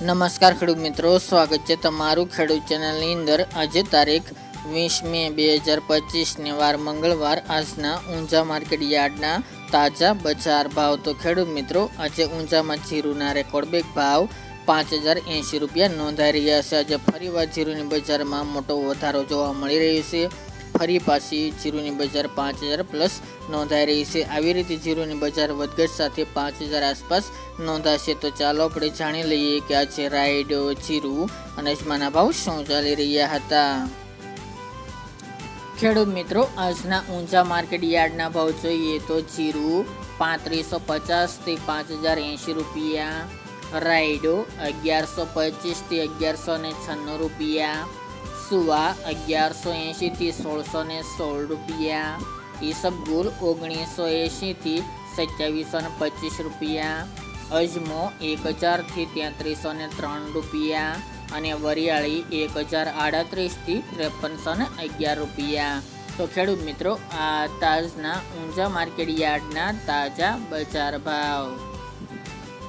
નમસ્કાર ખેડૂત મિત્રો, સ્વાગત છે તમારું ખેડૂત ચેનલની અંદર. આજે તારીખ વીસ મે બે હજાર પચીસને વાર મંગળવાર. આજના ઊંઝા માર્કેટ યાર્ડના તાજા બજાર ભાવ. તો ખેડૂત મિત્રો, આજે ઊંઝામાં જીરુના રેકોર્ડ બેક ભાવ પાંચ હજાર એંશી રૂપિયા નોંધાઈ રહ્યા છે. આજે ફરીવાર જીરુની બજારમાં મોટો વધારો જોવા મળી રહ્યો છે. ફરી પાછી જીરુની બજાર પાંચ હજાર પ્લસ નોંધાઈ રહી છે. આવી રીતે જીરુની બજાર વધઘટ સાથે પાંચ હજાર આસપાસ નોંધાશે. તો ચાલો આપણે જાણી લઈએ કે આજે રાઈડ જીરું અને અજમાના ભાવ શું ચાલી રહ્યા હતા. ખેડૂત મિત્રો, આજના ઊંચા માર્કેટ યાર્ડના ભાવ જોઈએ તો જીરું પાંત્રીસો પચાસથી પાંચ હજાર એંશી રૂપિયા રાયડો અગિયારસો પચીસથી અગિયારસો ને છન્નું રૂપિયા સુવા અગિયારસો એંશીથી સોળસો ને સોળ રૂપિયા. ઈસબગુલ ઓગણીસો એંશીથી સત્યાવીસો ને પચીસ રૂપિયા. અજમો એક હજારથી તેત્રીસો ને ત્રણ રૂપિયા. અને વરિયાળી એક હજાર આડત્રીસથી ત્રેપનસો ને અગિયાર રૂપિયા. તો ખેડૂત મિત્રો, આ તાજના ઊંઝા માર્કેટ યાર્ડના તાજા બજાર ભાવ.